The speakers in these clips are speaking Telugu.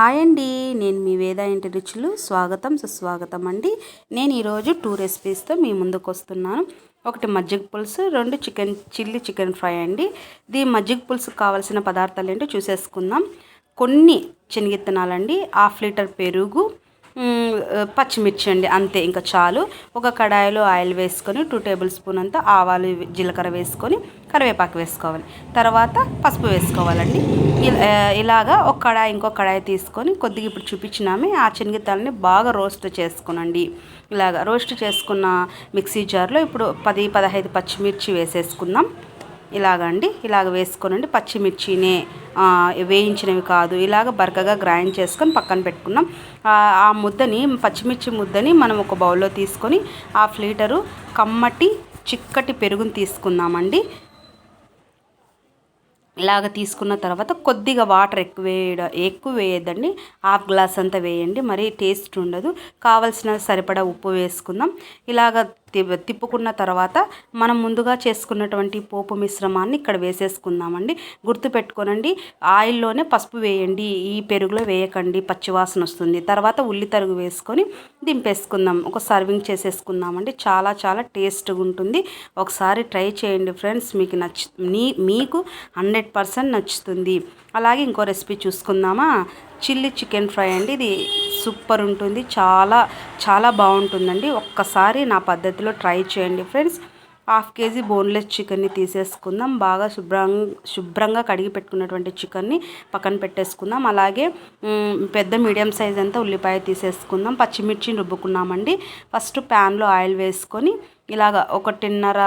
హాయ్ అండి. నేను మీ వేద ఇంటి రుచులు? స్వాగతం సుస్వాగతం అండి. నేను ఈరోజు టూ రెసిపీస్తో మీ ముందుకు వస్తున్నాను. ఒకటి మజ్జిగ పులుసు రెండు చికెన్ చిల్లీ చికెన్ ఫ్రై అండి. దీ మజ్జిగ పులుసుకు కావాల్సిన పదార్థాలు ఏంటో చూసేసుకుందాం. కొన్ని శనగిత్తనాలండి హాఫ్ లీటర్ పెరుగు పచ్చిమిర్చి అండి అంతే ఇంకా చాలు. ఒక కడాయిలో ఆయిల్ వేసుకొని టూ టేబుల్ స్పూన్ అంతా ఆవాలు జీలకర్ర వేసుకొని కరివేపాకు వేసుకోవాలి. తర్వాత పసుపు వేసుకోవాలండి. ఇలాగా ఒక కడాయి ఇంకో కడాయి తీసుకొని కొద్దిగా ఇప్పుడు చూపించినామే ఆ శనగతాలని బాగా రోస్ట్ చేసుకోనండి. ఇలాగ రోస్ట్ చేసుకున్న మిక్సీ జార్లో ఇప్పుడు పది పదహైదు పచ్చిమిర్చి వేసేసుకుందాం. ఇలాగండి ఇలాగ వేసుకోనండి. పచ్చిమిర్చినే వేయించినవి కాదు. ఇలాగ బరకగా గ్రైండ్ చేసుకొని పక్కన పెట్టుకున్నాం. ఆ ముద్దని పచ్చిమిర్చి ముద్దని మనం ఒక బౌల్లో తీసుకొని హాఫ్ లీటరు కమ్మటి చిక్కటి పెరుగుని తీసుకుందామండి. ఇలాగ తీసుకున్న తర్వాత కొద్దిగా వాటర్ ఎక్కువ వేయడం ఎక్కువ వేయద్దండి. హాఫ్ గ్లాస్ అంతా వేయండి. మరి టేస్ట్ ఉండదు. కావలసిన సరిపడా ఉప్పు వేసుకుందాం. ఇలాగ తిప్పుకున్న తర్వాత మనం ముందుగా చేసుకున్నటువంటి పోపు మిశ్రమాన్ని ఇక్కడ వేసేసుకుందామండి. గుర్తుపెట్టుకోనండి ఆయిల్లోనే పసుపు వేయండి ఈ పెరుగులో వేయకండి పచ్చివాసన వస్తుంది. తర్వాత ఉల్లి తరుగు వేసుకొని దింపేసుకుందాం. ఒక సర్వింగ్ చేసేసుకుందామండి. చాలా చాలా టేస్ట్గా ఉంటుంది. ఒకసారి ట్రై చేయండి ఫ్రెండ్స్ మీకు నచ్చి మీకు హండ్రెడ్ పర్సెంట్ నచ్చుతుంది. అలాగే ఇంకో రెసిపీ చూసుకుందామా? చిల్లీ చికెన్ ఫ్రై అండి ఇది. సూపర్ ఉంటుంది. చాలా చాలా బాగుంటుందండి. ఒక్కసారి నా పద్ధతిలో ట్రై చేయండి ఫ్రెండ్స్. హాఫ్ కేజీ బోన్లెస్ చికెన్ని తీసేసుకుందాం. బాగా శుభ్రం శుభ్రంగా కడిగి పెట్టుకున్నటువంటి చికెన్ని పక్కన పెట్టేసుకుందాం. అలాగే పెద్ద మీడియం సైజ్ అంతా ఉల్లిపాయ తీసేసుకుందాం. పచ్చిమిర్చిని రుబ్బుకున్నామండి. ఫస్ట్ ప్యాన్లో ఆయిల్ వేసుకొని ఇలాగ ఒకటిన్నర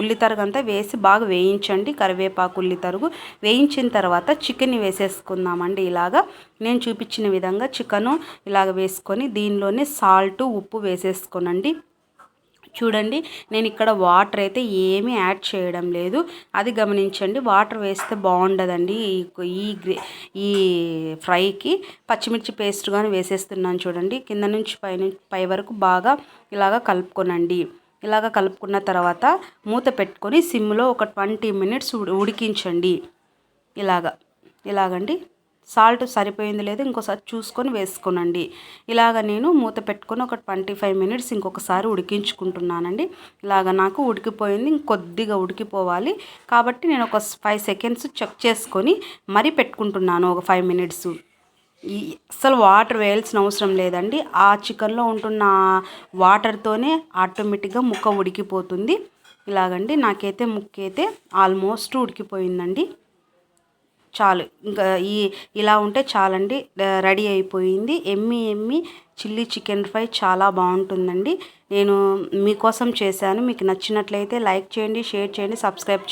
ఉల్లితరుగు అంతా వేసి బాగా వేయించండి. కరివేపాకు ఉల్లితరుగు వేయించిన తర్వాత చికెన్ వేసేసుకుందామండి ఇలాగా. నేను చూపించిన విధంగా చికెను ఇలాగ వేసుకొని దీనిలోనే సాల్ట్ ఉప్పు వేసేసుకోనండి. చూడండి నేను ఇక్కడ వాటర్ అయితే ఏమీ యాడ్ చేయడం లేదు. అది గమనించండి వాటర్ వేస్తే బాగుండదండి. ఈ ఈ ఫ్రైకి పచ్చిమిర్చి పేస్ట్ కానీ వేసేస్తున్నాను చూడండి. కింద నుంచి పై పై వరకు బాగా ఇలాగ కలుపుకోనండి. ఇలాగ కలుపుకున్న తర్వాత మూత పెట్టుకొని సిమ్లో ఒక ట్వంటీ మినిట్స్ ఉడికించండి. ఇలాగ. ఇలాగండి. సాల్ట్ సరిపోయింది లేదు ఇంకోసారి చూసుకొని వేసుకోనండి. ఇలాగ నేను మూత పెట్టుకొని ఒక ట్వంటీ ఫైవ్ మినిట్స్ ఇంకొకసారి ఉడికించుకుంటున్నానండి. ఇలాగ నాకు ఉడికిపోయింది ఇంకొద్దిగా ఉడికిపోవాలి. కాబట్టి నేను ఒక ఫైవ్ సెకండ్స్ చెక్ చేసుకొని మరీ పెట్టుకుంటున్నాను ఒక ఫైవ్ మినిట్స్. ఈ అసలు వాటర్ వేయాల్సిన అవసరం లేదండి. ఆ చికెన్లో ఉంటున్న వాటర్తోనే ఆటోమేటిక్గా ముక్క ఉడికిపోతుంది. ఇలాగండి నాకైతే ముక్క అయితే ఆల్మోస్ట్ ఉడికిపోయిందండి. చాలు. ఇంకా ఈ ఇలా ఉంటే చాలండి. రెడీ అయిపోయింది. ఎమ్మి ఎమ్మి చిల్లీ చికెన్ ఫ్రై చాలా బాగుంటుందండి. నేను మీకోసం చేశాను. మీకు నచ్చినట్లయితే లైక్ చేయండి షేర్ చేయండి సబ్స్క్రైబ్